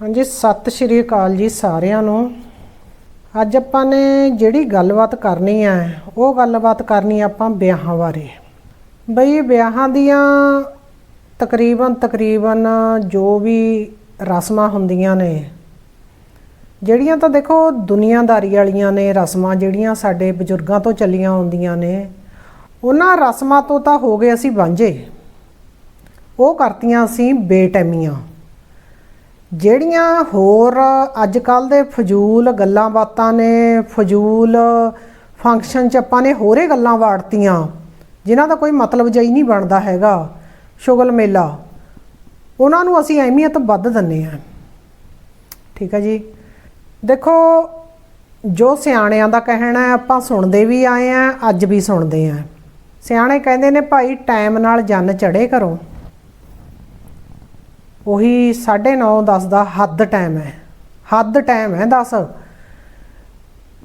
ਹਾਂਜੀ, ਸਤਿ ਸ਼੍ਰੀ ਅਕਾਲ ਜੀ ਸਾਰਿਆਂ ਨੂੰ। ਅੱਜ ਆਪਾਂ ਨੇ ਜਿਹੜੀ ਗੱਲਬਾਤ ਕਰਨੀ ਹੈ ਉਹ ਗੱਲਬਾਤ ਕਰਨੀ ਆਪਾਂ ਵਿਆਹਾਂ ਬਾਰੇ। ਬਈ, ਵਿਆਹਾਂ ਦੀਆਂ ਤਕਰੀਬਨ ਤਕਰੀਬਨ ਜੋ ਵੀ ਰਸਮਾਂ ਹੁੰਦੀਆਂ ਨੇ, ਜਿਹੜੀਆਂ ਤਾਂ ਦੇਖੋ ਦੁਨੀਆਦਾਰੀ ਵਾਲੀਆਂ ਨੇ ਰਸਮਾਂ ਜਿਹੜੀਆਂ ਸਾਡੇ ਬਜ਼ੁਰਗਾਂ ਤੋਂ ਚੱਲੀਆਂ ਆਉਂਦੀਆਂ ਨੇ, ਉਹਨਾਂ ਰਸਮਾਂ ਤੋਂ ਤਾਂ ਹੋ ਗਏ ਅਸੀਂ ਵਾਂਝੇ। ਉਹ ਕਰਤੀਆਂ ਅਸੀਂ ਬੇਟੈਮੀਆਂ। ਜਿਹੜੀਆਂ ਹੋਰ ਅੱਜ ਕੱਲ ਦੇ ਫਜ਼ੂਲ ਗੱਲਾਂ ਬਾਤਾਂ ਨੇ, ਫਜ਼ੂਲ ਫੰਕਸ਼ਨ ਚ ਆਪਾਂ ਨੇ ਹੋਰੇ ਗੱਲਾਂ ਵਾੜਤੀਆਂ, ਜਿਨ੍ਹਾਂ ਦਾ ਕੋਈ ਮਤਲਬ ਜਈ ਨਹੀਂ ਬਣਦਾ ਹੈਗਾ, ਸ਼ੁਗਲ ਮੇਲਾ। ਉਹਨਾਂ ਨੂੰ ਅਸੀਂ ਅਹਿਮੀਅਤ ਵੱਧ ਦਿੰਨੇ ਆ ਠੀਕ ਹੈ ਜੀ? ਦੇਖੋ, ਜੋ ਸਿਆਣਿਆਂ ਦਾ ਕਹਿਣਾ ਹੈ, ਆਪਾਂ ਸੁਣਦੇ ਵੀ ਆਏ ਆ ਅੱਜ ਵੀ ਸੁਣਦੇ ਆ ਸਿਆਣੇ ਕਹਿੰਦੇ ਨੇ, ਭਾਈ ਟਾਈਮ ਨਾਲ ਜੰਨ ਚੜੇ ਕਰੋ ਉਹੀ 9:30 10 ਦਾ ਹੱਦ ਟਾਈਮ ਹੈ। ਹੱਦ ਟਾਈਮ ਹੈ 10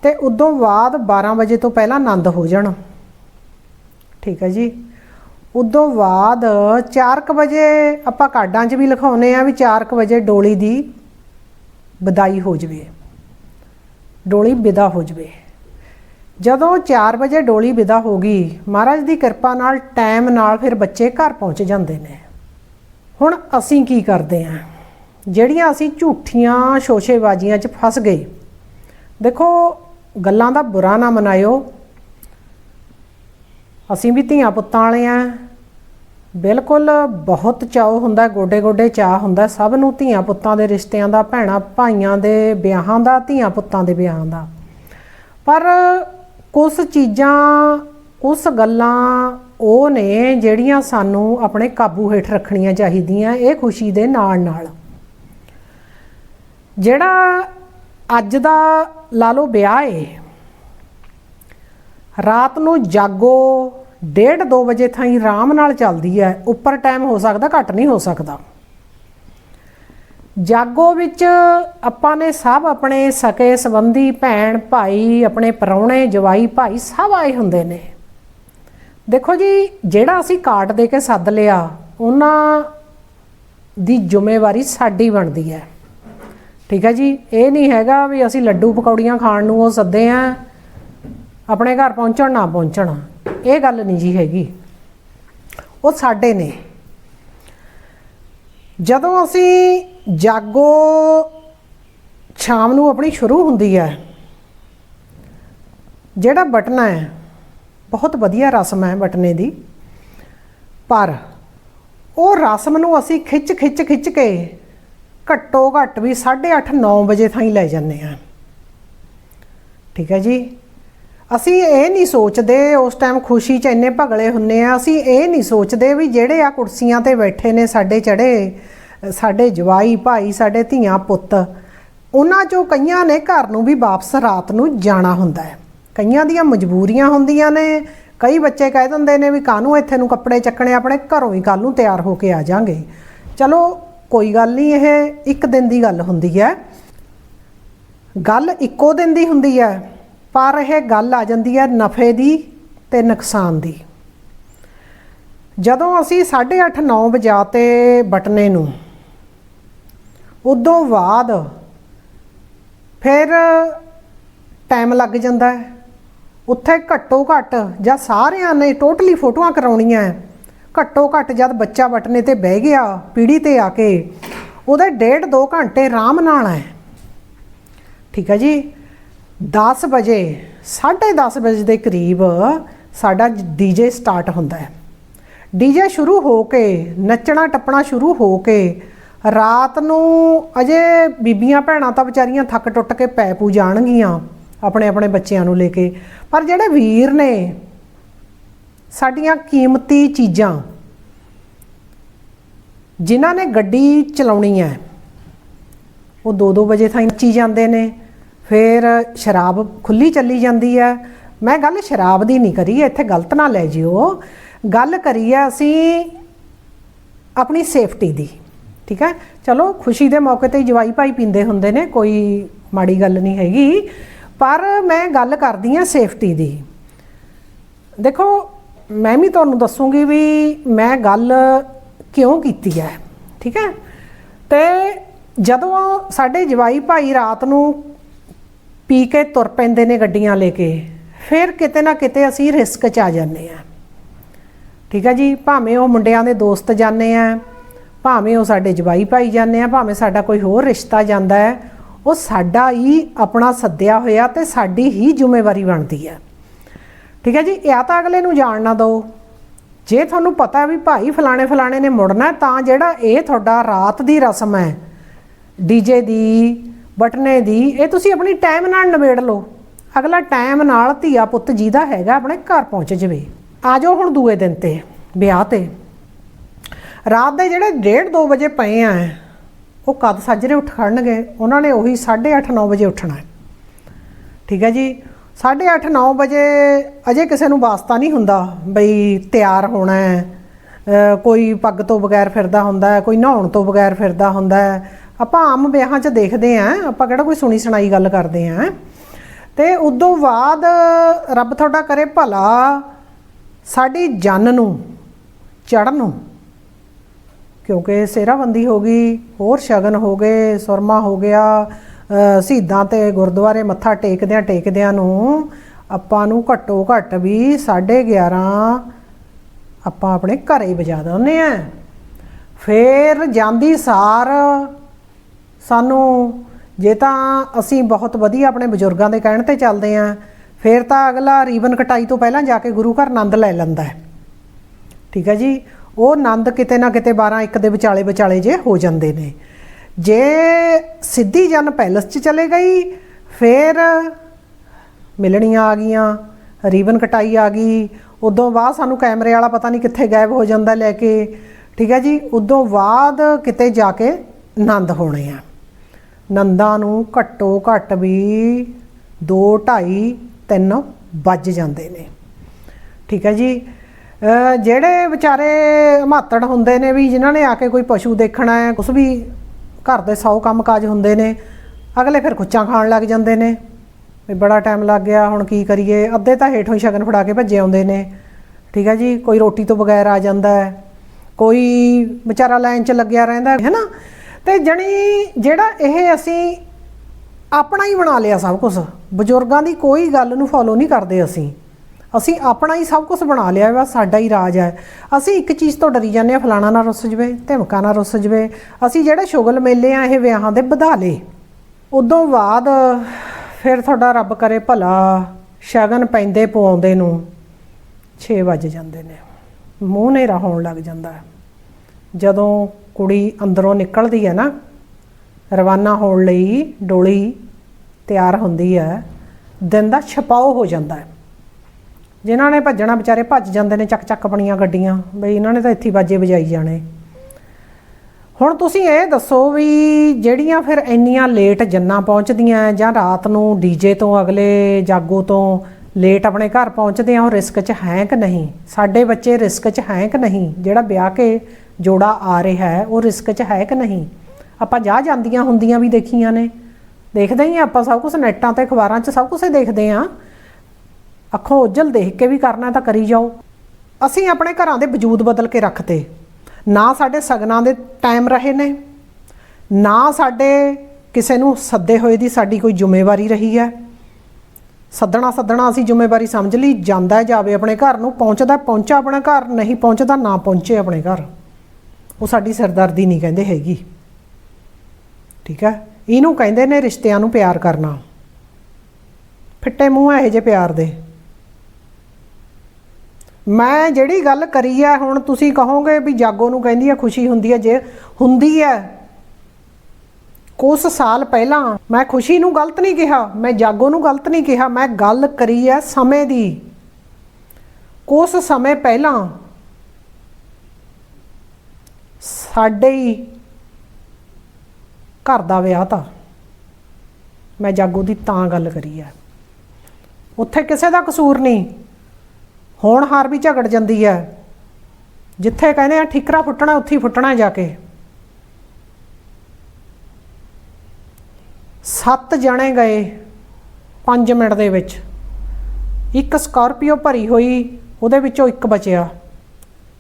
ਤੇ ਉਦੋਂ ਬਾਅਦ 12 ਵਜੇ ਤੋਂ ਪਹਿਲਾਂ ਆਨੰਦ ਹੋ ਜਾਣ। ਠੀਕ ਹੈ ਜੀ। ਉਦੋਂ ਬਾਅਦ 4:00 ਵਜੇ ਆਪਾਂ ਕਾਡਾਂ 'ਚ ਵੀ ਲਿਖਾਉਨੇ ਆ ਵੀ 4:00 ਵਜੇ ਡੋਲੀ ਦੀ ਵਿਦਾਈ ਹੋ ਜਵੇ। ਡੋਲੀ ਵਿਦਾ ਹੋ ਜਵੇ। ਜਦੋਂ 4 ਵਜੇ ਡੋਲੀ ਵਿਦਾ ਹੋ ਗਈ, ਮਹਾਰਾਜ ਦੀ ਕਿਰਪਾ ਨਾਲ ਟਾਈਮ ਨਾਲ ਫਿਰ ਬੱਚੇ ਘਰ ਪਹੁੰਚ ਜਾਂਦੇ ਨੇ। ਹੁਣ ਅਸੀਂ ਕੀ ਕਰਦੇ ਆਂ? ਜਿਹੜੀਆਂ ਅਸੀਂ ਝੂਠੀਆਂ ਸ਼ੋਸ਼ੇਬਾਜ਼ੀਆਂ 'ਚ ਫਸ ਗਏ, ਦੇਖੋ ਗੱਲਾਂ ਦਾ ਬੁਰਾ ਨਾ ਮਨਾਇਓ। ਅਸੀਂ ਵੀ ਧੀਆਂ ਪੁੱਤਾਂ ਵਾਲੇ ਆਂ। ਬਿਲਕੁਲ ਬਹੁਤ ਚਾਅ ਹੁੰਦਾ ਗੋਡੇ ਗੋਡੇ ਚਾਅ ਹੁੰਦਾ, ਸਭ ਨੂੰ ਧੀਆਂ ਪੁੱਤਾਂ ਦੇ ਰਿਸ਼ਤਿਆਂ ਦਾ, ਭੈਣਾ ਭਾਈਆਂ ਦੇ ਵਿਆਹਾਂ ਦਾ, ਧੀਆਂ ਪੁੱਤਾਂ ਦੇ ਵਿਆਹਾਂ ਦਾ। ਪਰ ਕੁਝ ਚੀਜ਼ਾਂ ਉਸ ਗੱਲਾਂ ਉਹ ਨੇ ਜਿਹੜੀਆਂ ਸਾਨੂੰ ਆਪਣੇ ਕਾਬੂ ਹੇਠ ਰੱਖਣੀਆਂ ਚਾਹੀਦੀਆਂ ਇਹ ਖੁਸ਼ੀ ਦੇ ਨਾਲ ਨਾਲ। ਜਿਹੜਾ ਅੱਜ ਦਾ ਲਾ ਲਓ ਵਿਆਹ ਏ, ਰਾਤ ਨੂੰ ਜਾਗੋ 1:30 2 ਵਜੇ ਥਾਈ ਆਰਾਮ ਨਾਲ ਚੱਲਦੀ ਹੈ, ਉੱਪਰ ਟਾਈਮ ਹੋ ਸਕਦਾ, ਘੱਟ ਨਹੀਂ ਹੋ ਸਕਦਾ। ਜਾਗੋ ਵਿੱਚ ਆਪਾਂ ਨੇ ਸਭ ਆਪਣੇ ਸਕੇ ਸੰਬੰਧੀ ਭੈਣ ਭਾਈ, ਆਪਣੇ ਪਰੌਣੇ ਜਵਾਈ ਭਾਈ ਸਭ ਆਏ ਹੁੰਦੇ ਨੇ। ਦੇਖੋ ਜੀ, ਜਿਹੜਾ ਅਸੀਂ ਕਾਟ ਦੇ ਕੇ ਸੱਦ ਲਿਆ, ਉਹਨਾਂ ਦੀ ਜ਼ਿੰਮੇਵਾਰੀ ਸਾਡੀ ਬਣਦੀ ਹੈ। ਠੀਕ ਹੈ ਜੀ, ਇਹ ਨਹੀਂ ਹੈਗਾ ਵੀ ਅਸੀਂ ਲੱਡੂ ਪਕੌੜੀਆਂ ਖਾਣ ਨੂੰ ਉਹ ਸੱਦੇ ਆ, ਆਪਣੇ ਘਰ ਪਹੁੰਚਣ ਨਾ ਪਹੁੰਚਣ। ਇਹ ਗੱਲ ਨਹੀਂ ਜੀ ਹੈਗੀ। ਉਹ ਸਾਡੇ ਨੇ। ਜਦੋਂ ਅਸੀਂ ਜਾਗੋ ਸ਼ਾਮ ਨੂੰ ਆਪਣੀ ਸ਼ੁਰੂ ਹੁੰਦੀ ਹੈ, ਜਿਹੜਾ ਬਟਨਾ ਹੈ ਬਹੁਤ ਵਧੀਆ ਰਸਮ ਹੈ ਬਟਨੇ ਦੀ। ਪਰ ਉਹ ਰਸਮ ਨੂੰ ਅਸੀਂ ਖਿੱਚ ਖਿੱਚ ਖਿੱਚ ਕੇ ਘੱਟੋ ਘੱਟ ਵੀ 8:30 9 ਵਜੇ ਥਾਂ ਹੀ ਲੈ ਜਾਂਦੇ ਆ ਠੀਕ ਹੈ ਜੀ? ਅਸੀਂ ਇਹ ਨਹੀਂ ਸੋਚਦੇ ਉਸ ਟਾਈਮ ਖੁਸ਼ੀ 'ਚ ਇੰਨੇ ਭਗਲੇ ਹੁੰਨੇ ਆ। ਅਸੀਂ ਇਹ ਨਹੀਂ ਸੋਚਦੇ ਵੀ ਜਿਹੜੇ ਆ ਕੁਰਸੀਆਂ ਤੇ ਬੈਠੇ ਨੇ ਸਾਡੇ ਚੜੇ, ਸਾਡੇ ਜਵਾਈ ਭਾਈ, ਸਾਡੇ ਧੀਆਂ ਪੁੱਤ, ਉਹਨਾਂ 'ਚੋਂ ਕਈਆਂ ਨੇ ਘਰ ਨੂੰ ਵੀ ਵਾਪਸ ਰਾਤ ਨੂੰ ਜਾਣਾ ਹੁੰਦਾ ਹੈ। ਕਈਆਂ ਦੀਆਂ ਮਜਬੂਰੀਆਂ ਹੁੰਦੀਆਂ ਨੇ। ਕਈ ਬੱਚੇ ਕਹਿ ਦਿੰਦੇ ਨੇ ਵੀ ਕਾਹਨੂੰ ਇੱਥੇ ਨੂੰ ਕੱਪੜੇ ਚੱਕਣੇ, ਆਪਣੇ ਘਰੋਂ ਹੀ ਕੱਲ ਨੂੰ ਤਿਆਰ ਹੋ ਕੇ ਆ ਜਾਾਂਗੇ। ਚਲੋ, ਕੋਈ ਗੱਲ ਨਹੀਂ, ਇਹ ਇੱਕ ਦਿਨ ਦੀ ਗੱਲ ਹੁੰਦੀ ਹੈ। ਗੱਲ ਇੱਕੋ ਦਿਨ ਦੀ ਹੁੰਦੀ ਹੈ, ਪਰ ਇਹ ਗੱਲ ਆ ਜਾਂਦੀ ਹੈ ਨਫੇ ਦੀ ਤੇ ਨੁਕਸਾਨ ਦੀ। ਜਦੋਂ ਅਸੀਂ 8:30 9 ਵਜਾ ਤੇ ਬਟਨੇ ਨੂੰ, ਉਦੋਂ ਬਾਅਦ ਫਿਰ ਟਾਈਮ ਲੱਗ ਜਾਂਦਾ ਹੈ। ਉੱਥੇ ਘੱਟੋ ਘੱਟ ਜਾਂ ਸਾਰਿਆਂ ਨੇ ਟੋਟਲੀ ਫੋਟੋਆਂ ਕਰਾਉਣੀਆਂ ਹੈ। ਘੱਟੋ ਘੱਟ ਜਦ ਬੱਚਾ ਬਟਨੇ ਤੇ ਬਹਿ ਗਿਆ ਪੀੜੀ ਤੇ ਆ ਕੇ, ਉਹਦੇ ਡੇਢ 2 ਘੰਟੇ ਆਰਾਮ ਨਾਲ ਹੈ। ਠੀਕ ਹੈ ਜੀ? 10 ਵਜੇ 10:30 ਵਜੇ ਦੇ ਕਰੀਬ ਸਾਡਾ ਡੀਜੇ ਸਟਾਰਟ ਹੁੰਦਾ ਹੈ। ਡੀਜੇ ਸ਼ੁਰੂ ਹੋ ਕੇ, ਨੱਚਣਾ ਟੱਪਣਾ ਸ਼ੁਰੂ ਹੋ ਕੇ, ਰਾਤ ਨੂੰ ਅਜੇ ਬੀਬੀਆਂ ਭੈਣਾਂ ਤਾਂ ਵਿਚਾਰੀਆਂ ਥੱਕ ਟੁੱਟ ਕੇ ਪੈ ਪੂ ਜਾਣਗੀਆਂ। ਆਪਣੇ ਆਪਣੇ ਬੱਚਿਆਂ ਨੂੰ ਲੈ ਕੇ। ਪਰ ਜਿਹੜੇ ਵੀਰ ਨੇ ਸਾਡੀਆਂ ਕੀਮਤੀ ਚੀਜ਼ਾਂ ਜਿਨ੍ਹਾਂ ਨੇ ਗੱਡੀ ਚਲਾਉਣੀ ਹੈ, ਉਹ 2-2 ਵਜੇ ਥਾਈ ਨੱਚੀ ਜਾਂਦੇ ਨੇ, ਫਿਰ ਸ਼ਰਾਬ ਖੁੱਲੀ ਚੱਲੀ ਜਾਂਦੀ ਹੈ। ਮੈਂ ਗੱਲ ਸ਼ਰਾਬ ਦੀ ਨਹੀਂ ਕਰੀ, ਇੱਥੇ ਗਲਤ ਨਾ ਲੈ ਜਿਓ। ਗੱਲ ਕਰੀ ਹੈ ਅਸੀਂ ਆਪਣੀ ਸੇਫਟੀ ਦੀ, ਠੀਕ ਹੈ? ਚਲੋ, ਖੁਸ਼ੀ ਦੇ ਮੌਕੇ ਤੇ ਜਵਾਈ ਭਾਈ ਪੀਂਦੇ ਹੁੰਦੇ ਨੇ, ਕੋਈ ਮਾੜੀ ਗੱਲ ਨਹੀਂ ਹੈਗੀ। ਪਰ ਮੈਂ ਗੱਲ ਕਰਦੀ ਹਾਂ ਸੇਫਟੀ ਦੀ। ਦੇਖੋ, ਮੈਂ ਵੀ ਤੁਹਾਨੂੰ ਦੱਸੂਗੀ ਵੀ ਮੈਂ ਗੱਲ ਕਿਉਂ ਕੀਤੀ ਹੈ, ਠੀਕ ਹੈ? ਤੇ ਜਦੋਂ ਸਾਡੇ ਜਵਾਈ ਭਾਈ ਰਾਤ ਨੂੰ ਪੀ ਕੇ ਤੁਰ ਪੈਂਦੇ ਨੇ ਗੱਡੀਆਂ ਲੈ ਕੇ, ਫਿਰ ਕਿਤੇ ਨਾ ਕਿਤੇ ਅਸੀਂ ਰਿਸਕ 'ਚ ਆ ਜਾਂਦੇ ਆ ਠੀਕ ਹੈ ਜੀ? ਭਾਵੇਂ ਉਹ ਮੁੰਡਿਆਂ ਦੇ ਦੋਸਤ ਜਾਂਦੇ ਆ, ਭਾਵੇਂ ਉਹ ਸਾਡੇ ਜਵਾਈ ਭਾਈ ਜਾਂਦੇ ਆ, ਭਾਵੇਂ ਸਾਡਾ ਕੋਈ ਹੋਰ ਰਿਸ਼ਤਾ ਜਾਂਦਾ ਹੈ ਉਹ ਸਾਡਾ ਹੀ ਆਪਣਾ ਸੱਦਿਆ ਹੋਇਆ ਤੇ ਸਾਡੀ ਹੀ ਜ਼ਿੰਮੇਵਾਰੀ ਬਣਦੀ ਹੈ। ਠੀਕ ਹੈ ਜੀ, ਇਹ ਤਾਂ ਅਗਲੇ ਨੂੰ ਜਾਣ ਨਾ ਦਿਓ। ਜੇ ਤੁਹਾਨੂੰ ਪਤਾ ਵੀ ਭਾਈ ਫਲਾਣੇ ਫਲਾਣੇ ਨੇ ਮੁੜਨਾ ਤਾਂ ਜਿਹੜਾ ਇਹ ਤੁਹਾਡਾ ਰਾਤ ਦੀ ਰਸਮ ਹੈ ਡੀਜੇ ਦੀ, ਬਟਨੇ ਦੀ, ਇਹ ਤੁਸੀਂ ਆਪਣੀ ਟਾਈਮ ਨਾਲ ਨਿਬੇੜ ਲਓ। ਅਗਲਾ ਟਾਈਮ ਨਾਲ ਧੀਆ ਪੁੱਤ ਜਿਹਦਾ ਹੈਗਾ ਆਪਣੇ ਘਰ ਪਹੁੰਚ ਜਵੇ। ਆ ਜਾਓ ਹੁਣ ਦੂਏ ਦਿਨ ਤੇ, ਵਿਆਹ ਤੇ। ਰਾਤ ਦੇ ਜਿਹੜੇ 1:30 2 ਵਜੇ ਪਏ ਆ ਉਹ ਕਦ ਸੱਜਰੇ ਉੱਠ ਖੜਨਗੇ, ਉਹਨਾਂ ਨੇ ਉਹੀ 8:30 9 ਵਜੇ ਉੱਠਣਾ ਹੈ। ਠੀਕ ਹੈ ਜੀ? 8:30 9 ਵਜੇ ਅਜੇ ਕਿਸੇ ਨੂੰ ਵਾਸਤਾ ਨਹੀਂ ਹੁੰਦਾ ਬਈ ਤਿਆਰ ਹੋਣਾ ਹੈ। ਕੋਈ ਪੱਗ ਤੋਂ ਬਗੈਰ ਫਿਰਦਾ ਹੁੰਦਾ ਹੈ, ਕੋਈ ਨਹਾਉਣ ਤੋਂ ਬਗੈਰ ਫਿਰਦਾ ਹੁੰਦਾ ਹੈ। ਆਪਾਂ ਆਮ ਵਿਆਹਾਂ 'ਚ ਦੇਖਦੇ ਆਂ ਆਪਾਂ ਕਿਹੜਾ ਕੋਈ ਸੁਣੀ ਸੁਣਾਈ ਗੱਲ ਕਰਦੇ ਆਂ ਤੇ ਉਦੋਂ ਬਾਅਦ ਰੱਬ ਤੁਹਾਡਾ ਕਰੇ ਭਲਾ, ਸਾਡੀ ਜਨ ਨੂੰ ਚੜਨ ਨੂੰ ਕਿਉਂਕਿ ਸੇਰਾਬੰਦੀ ਹੋ ਗਈ ਹੋਰ ਸ਼ਗਨ ਹੋ ਗਏ ਸੁਰਮਾ ਹੋ ਗਿਆ ਅ, ਸ਼ਹੀਦਾਂ ਤੇ ਗੁਰਦੁਆਰੇ ਮੱਥਾ ਟੇਕਦਿਆਂ ਟੇਕਦਿਆਂ ਨੂੰ ਆਪਾਂ ਨੂੰ ਘੱਟੋ ਘੱਟ ਵੀ 11:30 ਆਪਾਂ ਆਪਣੇ ਘਰੇ ਹੀ ਵਜਾ ਦਿੰਦੇ ਆ ਫੇਰ ਜਾਂਦੀ ਸਾਰ ਸਾਨੂੰ ਜੇ ਤਾਂ ਅਸੀਂ ਬਹੁਤ ਵਧੀਆ ਆਪਣੇ ਬਜ਼ੁਰਗਾਂ ਦੇ ਕਹਿਣ ਤੇ ਚੱਲਦੇ ਆ ਫੇਰ ਤਾਂ ਅਗਲਾ ਰੀਬਨ ਕਟਾਈ ਤੋਂ ਪਹਿਲਾਂ ਜਾ ਕੇ ਗੁਰੂ ਘਰ ਆਨੰਦ ਲੈ ਲੈਂਦਾ ਹੈ। ਠੀਕ ਹੈ ਜੀ? ਉਹ ਆਨੰਦ ਕਿਤੇ ਨਾ ਕਿਤੇ 12 ਇੱਕ ਦੇ ਵਿਚਾਲੇ ਵਿਚਾਲੇ ਜੇ ਹੋ ਜਾਂਦੇ ਨੇ। ਜੇ ਸਿੱਧੀ ਜਨ ਪੈਲਸ 'ਚ ਚਲੇ ਗਈ, ਫੇਰ ਮਿਲਣੀਆਂ ਆ ਗਈਆਂ, ਰੀਬਨ ਕਟਾਈ ਆ ਗਈ, ਉਦੋਂ ਬਾਅਦ ਸਾਨੂੰ ਕੈਮਰੇ ਵਾਲਾ ਪਤਾ ਨਹੀਂ ਕਿੱਥੇ ਗਾਇਬ ਹੋ ਜਾਂਦਾ ਲੈ ਕੇ। ਠੀਕ ਹੈ ਜੀ, ਉਦੋਂ ਬਾਅਦ ਕਿਤੇ ਜਾ ਕੇ ਆਨੰਦ ਹੋਣੇ ਆ। ਨੰਦਾਂ ਨੂੰ ਘੱਟੋ ਘੱਟ ਵੀ 2 2.5 3 ਵੱਜ ਜਾਂਦੇ ਨੇ। ਠੀਕ ਹੈ ਜੀ ਜਿਹੜੇ ਵਿਚਾਰੇ ਮਾਤੜ ਹੁੰਦੇ ਨੇ ਵੀ, ਜਿਨ੍ਹਾਂ ਨੇ ਆ ਕੇ ਕੋਈ ਪਸ਼ੂ ਦੇਖਣਾ ਹੈ, ਕੁਛ ਵੀ ਘਰ ਦੇ 100 ਕੰਮਕਾਜ ਹੁੰਦੇ ਨੇ, ਅਗਲੇ ਫਿਰ ਕੁੱਚਾਂ ਖਾਣ ਲੱਗ ਜਾਂਦੇ ਨੇ। ਵੀ ਬੜਾ ਟਾਈਮ ਲੱਗ ਗਿਆ, ਹੁਣ ਕੀ ਕਰੀਏ? ਅੱਧੇ ਤਾਂ ਹੇਠੋਂ ਹੀ ਸ਼ਗਨ ਫੜਾ ਕੇ ਭੱਜੇ ਆਉਂਦੇ ਨੇ। ਠੀਕ ਹੈ ਜੀ, ਕੋਈ ਰੋਟੀ ਤੋਂ ਬਗੈਰ ਆ ਜਾਂਦਾ ਹੈ। ਕੋਈ ਵਿਚਾਰਾ ਲਾਈਨ 'ਚ ਲੱਗਿਆ ਰਹਿੰਦਾ ਹੈ ਨਾ ਤੇ ਜਣੀ ਜਿਹੜਾ ਇਹ ਅਸੀਂ ਆਪਣਾ ਹੀ ਬਣਾ ਲਿਆ ਸਭ ਕੁਝ ਬਜ਼ੁਰਗਾਂ ਦੀ ਕੋਈ ਗੱਲ ਨੂੰ ਫੋਲੋ ਨਹੀਂ ਕਰਦੇ ਅਸੀਂ। ਅਸੀਂ ਆਪਣਾ ਹੀ ਸਭ ਕੁਝ ਬਣਾ ਲਿਆ ਵਾ, ਸਾਡਾ ਹੀ ਰਾਜ ਹੈ। ਅਸੀਂ ਇੱਕ ਚੀਜ਼ ਤੋਂ ਡਰੀ ਜਾਂਦੇ ਆ ਫਲਾਣਾ ਨਾ ਰੁੱਸ ਜਵੇ, ਧਮਕਾ ਨਾ ਰੁੱਸ ਜਵੇ। ਅਸੀਂ ਜਿਹੜੇ ਸ਼ੁਗਲ ਮੇਲੇ ਆ, ਇਹ ਵਿਆਹਾਂ ਦੇ ਵਧਾ ਲਏ। ਉਦੋਂ ਬਾਅਦ ਫਿਰ ਤੁਹਾਡਾ ਰੱਬ ਕਰੇ ਭਲਾ, ਸ਼ਗਨ ਪੈਂਦੇ ਪਵਾਉਂਦੇ ਨੂੰ 6 ਵੱਜ ਜਾਂਦੇ ਨੇ। ਮੂੰਹ ਨੇਰਾ ਹੋਣ ਲੱਗ ਜਾਂਦਾ ਹੈ। ਜਦੋਂ ਕੁੜੀ ਅੰਦਰੋਂ ਨਿਕਲਦੀ ਹੈ ਨਾ, ਰਵਾਨਾ ਹੋਣ ਲਈ ਡੋਲੀ ਤਿਆਰ ਹੁੰਦੀ ਹੈ, ਦਿਨ ਦਾ ਛਪਾਓ ਹੋ ਜਾਂਦਾ ਹੈ। ਜਿਨ੍ਹਾਂ ਨੇ ਭੱਜਣਾ, ਵਿਚਾਰੇ ਭੱਜ ਜਾਂਦੇ ਨੇ ਚੱਕ ਚੱਕ ਬਣੀਆਂ ਗੱਡੀਆਂ, ਬਈ ਇਹਨਾਂ ਨੇ ਤਾਂ ਇੱਥੇ ਬਾਜੇ ਵਜਾਈ ਜਾਣੇ। ਹੁਣ ਤੁਸੀਂ ਇਹ ਦੱਸੋ ਵੀ ਜਿਹੜੀਆਂ ਫਿਰ ਇੰਨੀਆਂ ਲੇਟ ਜੰਨਾਂ ਪਹੁੰਚਦੀਆਂ ਜਾਂ ਰਾਤ ਨੂੰ ਡੀਜੇ ਤੋਂ ਅਗਲੇ ਜਾਗੋ ਤੋਂ ਲੇਟ ਆਪਣੇ ਘਰ ਪਹੁੰਚਦੇ ਆ, ਉਹ ਰਿਸਕ 'ਚ ਹੈ ਕਿ ਨਹੀਂ? ਸਾਡੇ ਬੱਚੇ ਰਿਸਕ 'ਚ ਹੈ ਕਿ ਨਹੀਂ? ਜਿਹੜਾ ਵਿਆਹ ਕੇ ਜੋੜਾ ਆ ਰਿਹਾ ਹੈ ਉਹ ਰਿਸਕ 'ਚ ਹੈ ਕਿ ਨਹੀਂ? ਆਪਾਂ ਜਾ ਜਾਂਦੀਆਂ ਹੁੰਦੀਆਂ ਵੀ ਦੇਖੀਆਂ ਨੇ। ਦੇਖਦੇ ਹੀ ਆਪਾਂ ਸਭ ਕੁਝ ਨੈਟਾਂ ਤੇ ਅਖਬਾਰਾਂ 'ਚ ਸਭ ਕੁਝ ਦੇਖਦੇ ਆ। ਅੱਖੋਂ ਉਜਲ ਦੇਖ ਕੇ ਵੀ ਕਰਨਾ ਤਾਂ ਕਰੀ ਜਾਓ। ਅਸੀਂ ਆਪਣੇ ਘਰਾਂ ਦੇ ਵਜੂਦ ਬਦਲ ਕੇ ਰੱਖਤੇ। ਨਾ ਸਾਡੇ ਸਗਨਾਂ ਦੇ ਟਾਈਮ ਰਹੇ ਨੇ। ਨਾ ਸਾਡੇ ਕਿਸੇ ਨੂੰ ਸੱਦੇ ਹੋਏ ਦੀ ਸਾਡੀ ਕੋਈ ਜ਼ਿੰਮੇਵਾਰੀ ਰਹੀ ਹੈ। ਸੱਦਣਾ ਸੱਦਣਾ ਅਸੀਂ ਜ਼ਿੰਮੇਵਾਰੀ ਸਮਝ ਲਈ ਜਾਂਦਾ ਜਾਵੇ ਆਪਣੇ ਘਰ ਨੂੰ, ਪਹੁੰਚਦਾ ਪਹੁੰਚਾ ਆਪਣਾ ਘਰ, ਨਹੀਂ ਪਹੁੰਚਦਾ ਨਾ ਪਹੁੰਚੇ ਆਪਣੇ ਘਰ। ਉਹ ਸਾਡੀ ਸਰਦਰਦੀ ਨਹੀਂ ਕਹਿੰਦੇ ਹੈਗੀ। ਠੀਕ ਹੈ? ਇਹਨੂੰ ਕਹਿੰਦੇ ਨੇ ਰਿਸ਼ਤਿਆਂ ਨੂੰ ਪਿਆਰ ਕਰਨਾ। ਫਿੱਟੇ ਮੂੰਹ ਇਹੋ ਜਿਹੇ ਪਿਆਰ ਦੇ। ਮੈਂ ਜਿਹੜੀ ਗੱਲ ਕਰੀ ਹੈ ਹੁਣ ਤੁਸੀਂ ਕਹੋਗੇ ਵੀ ਜਾਗੋ ਨੂੰ ਕਹਿੰਦੀ ਹੈ ਖੁਸ਼ੀ ਹੁੰਦੀ ਹੈ ਜੇ ਹੁੰਦੀ ਹੈ ਕੁਝ ਸਾਲ ਪਹਿਲਾਂ ਮੈਂ ਖੁਸ਼ੀ ਨੂੰ ਗਲਤ ਨਹੀਂ ਕਿਹਾ, ਮੈਂ ਜਾਗੋ ਨੂੰ ਗਲਤ ਨਹੀਂ ਕਿਹਾ, ਮੈਂ ਗੱਲ ਕਰੀ ਹੈ ਸਮੇਂ ਦੀ। ਕੁਝ ਸਮੇਂ ਪਹਿਲਾਂ ਸਾਡੇ ਹੀ ਘਰ ਦਾ ਵਿਆਹ ਤਾਂ ਮੈਂ ਜਾਗੋ ਦੀ ਤਾਂ ਗੱਲ ਕਰੀ ਹੈ ਉੱਥੇ ਕਿਸੇ ਦਾ ਕਸੂਰ ਨਹੀਂ। ਹੋਣ ਹਾਰ ਵੀ ਝਗੜ ਜਾਂਦੀ ਹੈ। ਜਿੱਥੇ ਕਹਿੰਦੇ ਆ, ਠਿਕਰਾ ਫੁੱਟਣਾ, ਉੱਥੇ ਫੁੱਟਣਾ ਜਾ ਕੇ। ਸੱਤ ਜਣੇ ਗਏ 5 ਮਿੰਟ ਦੇ ਵਿੱਚ। ਇੱਕ ਸਕਾਰਪੀਓ ਭਰੀ ਹੋਈ, ਉਹਦੇ ਵਿੱਚੋਂ ਇੱਕ ਬਚਿਆ।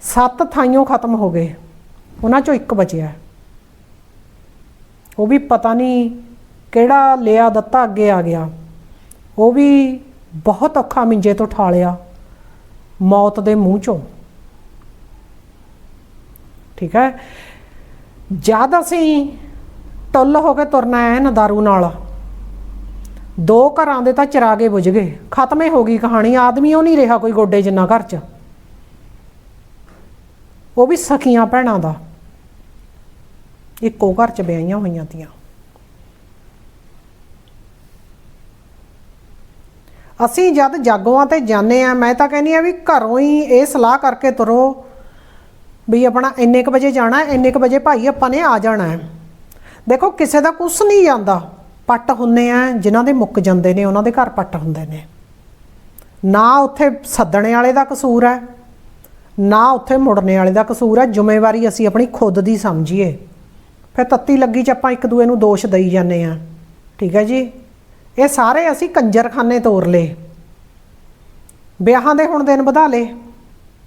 ਸੱਤ ਥਾਈਓਂ ਖਤਮ ਹੋ ਗਏ। ਉਹਨਾਂ ਚੋਂ ਇੱਕ ਬਚਿਆ। ਉਹ ਵੀ ਪਤਾ ਨਹੀਂ ਕਿਹੜਾ ਲਿਆ ਦਿੱਤਾ, ਅੱਗੇ ਆ ਗਿਆ। ਉਹ ਵੀ ਬਹੁਤ ਔਖਾ ਮਿੰਜੇ ਤੋਂ ਠਾਲਿਆ। ਮੌਤ ਦੇ ਮੂੰਹ ਚੋਂ। ਠੀਕ ਹੈ? ਜਦ ਅਸੀਂ ਟੁੱਲ ਹੋ ਕੇ ਤੁਰਨਾ ਹੈ ਨਾ ਦਾਰੂ ਨਾਲ, ਦੋ ਘਰਾਂ ਦੇ ਤਾਂ ਚਰਾਗੇ ਬੁਝ ਗਏ। ਖਤਮੇ ਹੋ ਗਈ ਕਹਾਣੀ ਆਦਮੀ ਉਹ ਨਹੀਂ ਰਿਹਾ ਕੋਈ ਗੋਡੇ ਜਿੰਨਾ ਘਰ 'ਚ। ਉਹ ਵੀ ਸਖੀਆਂ ਭੈਣਾਂ ਦਾ। ਇੱਕੋ ਘਰ 'ਚ ਵਿਆਹੀਆਂ ਹੋਈਆਂ ਤੀਆਂ। ਅਸੀਂ ਜਦ ਜਾਗੋਆਂ ਤੇ ਜਾਂਦੇ ਆ ਮੈਂ ਤਾਂ ਕਹਿੰਦੀ ਆ ਵੀ ਘਰੋਂ ਹੀ ਇਹ ਸਲਾਹ ਕਰਕੇ ਤੁਰੋ ਵੀ ਆਪਣਾ ਇੰਨੇ ਕ ਵਜੇ ਜਾਣਾ, ਇੰਨੇ ਕ ਵਜੇ ਭਾਈ ਆਪਾਂ ਨੇ ਆ ਜਾਣਾ ਹੈ। ਦੇਖੋ, ਕਿਸੇ ਦਾ ਕੁਛ ਨਹੀਂ ਜਾਂਦਾ। ਪੱਟ ਹੁੰਨੇ ਆ, ਜਿਨ੍ਹਾਂ ਦੇ ਮੁੱਕ ਜਾਂਦੇ ਨੇ, ਉਹਨਾਂ ਦੇ ਘਰ ਪੱਟ ਹੁੰਦੇ ਨੇ। ਨਾ ਉੱਥੇ ਸੱਦਣੇ ਵਾਲੇ ਦਾ ਕਸੂਰ ਹੈ, ਨਾ ਉੱਥੇ ਮੁੜਨੇ ਵਾਲੇ ਦਾ ਕਸੂਰ ਹੈ। ਜ਼ਿੰਮੇਵਾਰੀ ਅਸੀਂ ਆਪਣੀ ਖੁਦ ਦੀ ਸਮਝੀਏ। ਫਿਰ ਤੱਤੀ ਲੱਗੀ ਚ ਆਪਾਂ ਇੱਕ ਦੂਏ ਨੂੰ ਦੋਸ਼ ਦਈ ਜਾਂਦੇ ਆ ਠੀਕ ਹੈ ਜੀ? ਇਹ ਸਾਰੇ ਅਸੀਂ ਕੰਜਰਖਾਨੇ ਤੋਰ ਲਏ। ਵਿਆਹਾਂ ਦੇ ਹੁਣ ਦਿਨ ਵਧਾ ਲਏ।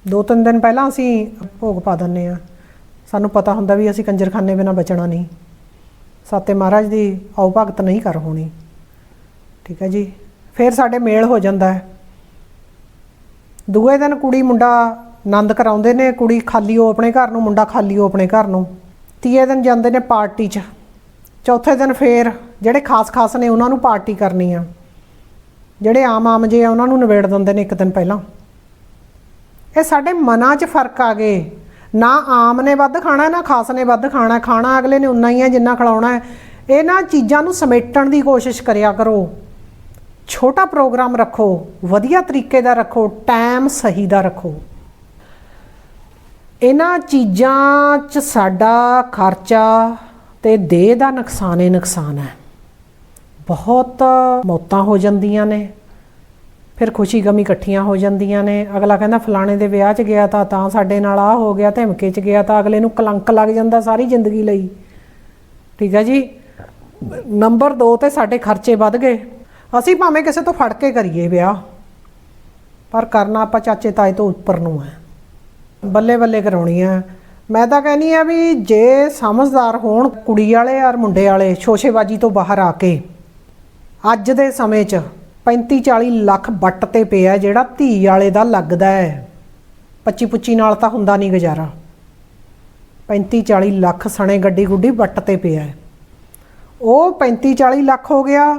ਦੋ ਤਿੰਨ ਦਿਨ ਪਹਿਲਾਂ ਅਸੀਂ ਭੋਗ ਪਾ ਦਿੰਨੇ ਆ ਸਾਨੂੰ ਪਤਾ ਹੁੰਦਾ ਵੀ ਅਸੀਂ ਕੰਜਰਖਾਨੇ ਬਿਨਾ ਬਚਣਾ ਨਹੀਂ। ਸਾਤੇ ਮਹਾਰਾਜ ਦੀ ਆਉ ਭਗਤ ਨਹੀਂ ਕਰ ਹੋਣੀ। ਠੀਕ ਹੈ ਜੀ। ਫਿਰ ਸਾਡੇ ਮੇਲ ਹੋ ਜਾਂਦਾ ਹੈ। ਦੂਏ ਦਿਨ ਕੁੜੀ ਮੁੰਡਾ ਆਨੰਦ ਕਰਾਉਂਦੇ ਨੇ। ਕੁੜੀ ਖਾਲੀ ਉਹ ਆਪਣੇ ਘਰ ਨੂੰ, ਮੁੰਡਾ ਖਾਲੀ ਉਹ ਆਪਣੇ ਘਰ ਨੂੰ। ਤੀਏ ਦਿਨ ਜਾਂਦੇ ਨੇ ਪਾਰਟੀ 'ਚ। ਚੌਥੇ ਦਿਨ ਫੇਰ ਜਿਹੜੇ ਖਾਸ-ਖਾਸ ਨੇ ਉਹਨਾਂ ਨੂੰ ਪਾਰਟੀ ਕਰਨੀ ਆ। ਜਿਹੜੇ ਆਮ-ਆਮ ਜੇ ਆ, ਉਹਨਾਂ ਨੂੰ ਨਿਬੇੜ ਦਿੰਦੇ ਨੇ ਇੱਕ ਦਿਨ ਪਹਿਲਾਂ। ਇਹ ਸਾਡੇ ਮਨਾਂ 'ਚ ਫ਼ਰਕ ਆ ਗਏ। ਨਾ ਆਮ ਨੇ ਵੱਧ ਖਾਣਾ, ਨਾ ਖਾਸ ਨੇ ਵੱਧ ਖਾਣਾ। ਖਾਣਾ ਅਗਲੇ ਨੇ ਉਨਾ ਹੀ ਹੈ ਜਿੰਨਾ ਖਿਲਾਉਣਾ ਹੈ। ਇਹਨਾਂ ਚੀਜ਼ਾਂ ਨੂੰ ਸਮੇਟਣ ਦੀ ਕੋਸ਼ਿਸ਼ ਕਰਿਆ ਕਰੋ। ਛੋਟਾ ਪ੍ਰੋਗਰਾਮ ਰੱਖੋ, ਵਧੀਆ ਤਰੀਕੇ ਦਾ ਰੱਖੋ, ਟਾਈਮ ਸਹੀ ਦਾ ਰੱਖੋ। ਇਹਨਾਂ ਚੀਜ਼ਾਂ 'ਚ ਸਾਡਾ ਖਰਚਾ ਤੇ ਦੇਹ ਦਾ ਨੁਕਸਾਨ ਹੀ ਨੁਕਸਾਨ ਹੈ। ਬਹੁਤ ਮੌਤਾਂ ਹੋ ਜਾਂਦੀਆਂ ਨੇ, ਫਿਰ ਖੁਸ਼ੀ ਗਮੀ ਇਕੱਠੀਆਂ ਹੋ ਜਾਂਦੀਆਂ ਨੇ। ਅਗਲਾ ਕਹਿੰਦਾ, ਫਲਾਣੇ ਦੇ ਵਿਆਹ 'ਚ ਗਿਆ ਤਾਂ ਤਾਂ ਸਾਡੇ ਨਾਲ ਆ ਹੋ ਗਿਆ, ਧਮਕੇ 'ਚ ਗਿਆ ਤਾਂ ਅਗਲੇ ਨੂੰ ਕਲੰਕ ਲੱਗ ਜਾਂਦਾ ਸਾਰੀ ਜ਼ਿੰਦਗੀ ਲਈ। ਠੀਕ ਹੈ ਜੀ? ਨੰਬਰ 2 ਤੇ ਸਾਡੇ ਖਰਚੇ ਵੱਧ ਗਏ। ਅਸੀਂ ਭਾਵੇਂ ਕਿਸੇ ਤੋਂ ਫੜ ਕੇ ਕਰੀਏ ਵਿਆਹ, ਪਰ ਕਰਨਾ ਆਪਾਂ ਚਾਚੇ ਤਾਏ ਤੋਂ ਉੱਪਰ ਨੂੰ ਹੈ। ਬੱਲੇ ਬੱਲੇ ਕਰਾਉਣੀ ਹੈ। ਮੈਂ ਤਾਂ ਕਹਿੰਨੀ ਆ ਵੀ ਜੇ ਸਮਝਦਾਰ ਹੋਣ, ਕੁੜੀ ਵਾਲੇ ਔਰ ਮੁੰਡੇ ਵਾਲੇ ਸ਼ੋਸ਼ੇਬਾਜੀ ਤੋਂ ਬਾਹਰ ਆ ਕੇ, ਅੱਜ ਦੇ ਸਮੇਂ 'ਚ 35 40 ਲੱਖ ਬੱਟ ਤੇ ਪਿਆ ਜਿਹੜਾ ਧੀ ਵਾਲੇ ਦਾ ਲੱਗਦਾ ਹੈ। 25 25 ਨਾਲ ਤਾਂ ਹੁੰਦਾ ਨਹੀਂ ਗੁਜ਼ਾਰਾ। 35 40 ਲੱਖ ਸਣੇ ਗੱਡੀ ਗੁੱਡੀ ਬੱਟ ਤੇ ਪਿਆ ਹੈ। ਉਹ 35 40 ਲੱਖ ਹੋ ਗਿਆ,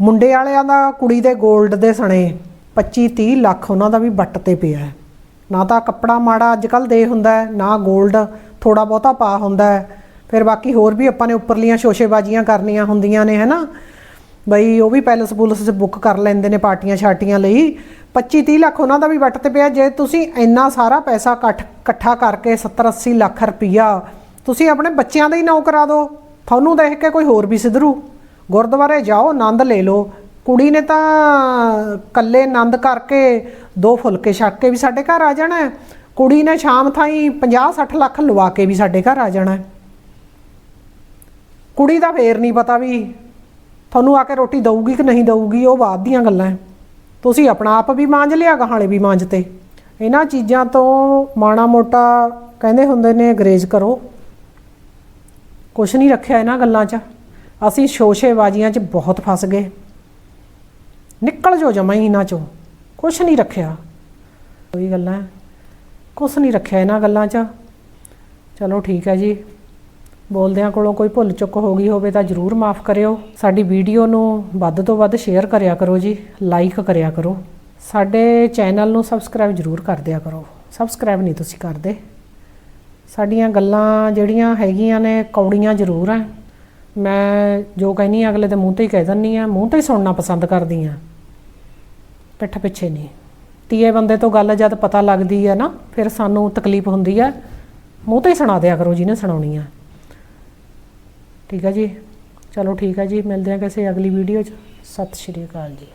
ਮੁੰਡੇ ਵਾਲਿਆਂ ਦਾ, ਕੁੜੀ ਦੇ 골ਡ ਦੇ ਸਣੇ 25 30 ਲੱਖ ਉਹਨਾਂ ਦਾ ਵੀ ਬੱਟ ਤੇ ਪਿਆ ਹੈ। ਨਾ ਤਾਂ ਕੱਪੜਾ ਮਾੜਾ ਅੱਜ ਕੱਲ ਦੇ ਹੁੰਦਾ ਹੈ, ਨਾ 골ਡ ਥੋੜਾ ਬਹੁਤਾ ਪਾ ਹੁੰਦਾ ਹੈ। ਫਿਰ ਬਾਕੀ ਹੋਰ ਵੀ ਆਪਾਂ ਨੇ ਉੱਪਰਲੀਆਂ ਸ਼ੋਸ਼ੇਬਾਜ਼ੀਆਂ ਕਰਨੀਆਂ ਹੁੰਦੀਆਂ ਨੇ, ਹੈਨਾ? ਬਈ ਉਹ ਵੀ ਪੈਲਸ ਪੁਲਸ 'ਚ ਬੁੱਕ ਕਰ ਲੈਂਦੇ ਨੇ ਪਾਰਟੀਆਂ ਛਾਟੀਆਂ ਲਈ। 25 30 ਲੱਖ ਉਹਨਾਂ ਦਾ ਵੀ ਵੱਟ ਤੇ ਪਿਆ। ਜੇ ਤੁਸੀਂ ਇੰਨਾ ਸਾਰਾ ਪੈਸਾ ਇਕੱਠ- ਇਕੱਠਾ ਕਰਕੇ 70 80 ਲੱਖ ਰੁਪਈਆ ਤੁਸੀਂ ਆਪਣੇ ਬੱਚਿਆਂ ਦਾ ਹੀ ਨੌ ਕਰਾ ਦਿਓ ਤੁਹਾਨੂੰ ਦੇਖ ਕੇ ਕੋਈ ਹੋਰ ਵੀ ਸਿਧਰੂ। ਗੁਰਦੁਆਰੇ ਜਾਓ, ਆਨੰਦ ਲੈ ਲਓ। ਕੁੜੀ ਨੇ ਤਾਂ ਕੱਲੇ ਆਨੰਦ ਕਰਕੇ ਦੋ ਫੁਲਕੇ ਛੱਕ ਕੇ ਵੀ ਸਾਡੇ ਘਰ ਆ ਜਾਣਾ ਕੁੜੀ ਨੇ ਸ਼ਾਮ ਥਾਈ 50 60 ਲੱਖ ਲਵਾ ਕੇ ਵੀ ਸਾਡੇ ਘਰ ਆ ਜਾਣਾ ਕੁੜੀ ਦਾ ਫੇਰ ਨਹੀਂ ਪਤਾ ਵੀ ਤੁਹਾਨੂੰ ਆ ਕੇ ਰੋਟੀ ਦਊਗੀ ਕਿ ਨਹੀਂ ਦਊਗੀ, ਉਹ ਬਾਅਦ ਦੀਆਂ ਗੱਲਾਂ ਤੁਸੀਂ ਆਪਣਾ ਆਪ ਵੀ ਮਾਂਝ ਲਿਆ ਗਾਹਾਲੇ ਵੀ ਮਾਂਜ ਤੇ। ਇਹਨਾਂ ਚੀਜ਼ਾਂ ਤੋਂ ਮਾਣਾ ਮੋਟਾ ਕਹਿੰਦੇ ਹੁੰਦੇ ਨੇ ਗਰੇਜ ਕਰੋ। ਕੁਛ ਨਹੀਂ ਰੱਖਿਆ ਇਹਨਾਂ ਗੱਲਾਂ 'ਚ। ਅਸੀਂ ਸ਼ੋਸ਼ੇਬਾਜ਼ੀਆਂ 'ਚ ਬਹੁਤ ਫਸ ਗਏ। ਨਿਕਲ ਜੋ ਜਮਾ ਹੀ ਇਹਨਾਂ 'ਚੋਂ। ਕੁਛ ਨਹੀਂ ਰੱਖਿਆ। ਕੋਈ ਗੱਲਾਂ ਕੁਛ ਨਹੀਂ ਰੱਖਿਆ ਇਹਨਾਂ ਗੱਲਾਂ 'ਚ। ਚਲੋ ਠੀਕ ਹੈ ਜੀ। ਬੋਲਦਿਆਂ ਕੋਲੋਂ ਕੋਈ ਭੁੱਲ ਚੁੱਕ ਹੋ ਗਈ ਹੋਵੇ ਤਾਂ ਜਰੂਰ ਮਾਫ ਕਰਿਓ। ਸਾਡੀ ਵੀਡੀਓ ਨੂੰ ਵੱਧ ਤੋਂ ਵੱਧ ਸ਼ੇਅਰ ਕਰਿਆ ਕਰੋ ਜੀ। ਲਾਈਕ ਕਰਿਆ ਕਰੋ। ਸਾਡੇ ਚੈਨਲ ਨੂੰ ਸਬਸਕ੍ਰਾਈਬ ਜਰੂਰ ਕਰ ਦਿਆ ਕਰੋ। ਸਬਸਕ੍ਰਾਈਬ ਨਹੀਂ ਤੁਸੀਂ ਕਰਦੇ। ਸਾਡੀਆਂ ਗੱਲਾਂ ਜਿਹੜੀਆਂ ਹੈਗੀਆਂ ਨੇ ਕੌੜੀਆਂ ਜ਼ਰੂਰ ਆ। ਮੈਂ ਜੋ ਕਹਿੰਨੀ ਆ, ਅਗਲੇ ਦੇ ਮੂੰਹ ਤੇ ਹੀ ਕਹਿ ਦਿੰਨੀ ਆ। ਮੂੰਹ ਤੇ ਹੀ ਸੁਣਨਾ ਪਸੰਦ ਕਰਦੀ ਆ। ਪਿੱਠ ਪਿੱਛੇ ਨਹੀਂ। ਤੀਏ ਬੰਦੇ ਤੋਂ ਗੱਲ ਜਦ ਪਤਾ ਲੱਗਦੀ ਹੈ ਨਾ, ਫਿਰ ਸਾਨੂੰ ਤਕਲੀਫ ਹੁੰਦੀ ਹੈ ਮੂੰਹ ਤੇ ਹੀ ਸੁਣਾ ਦਿਆ ਕਰੋ ਜਿਹਨੇ ਸੁਣਾਉਣੀ ਆ। ਠੀਕ ਹੈ ਜੀ? ਚਲੋ ਠੀਕ ਹੈ ਜੀ, ਮਿਲਦੇ ਹਾਂ ਕਿਸੇ ਅਗਲੀ ਵੀਡੀਓ 'ਚ। ਸਤਿ ਸ਼੍ਰੀ ਅਕਾਲ ਜੀ।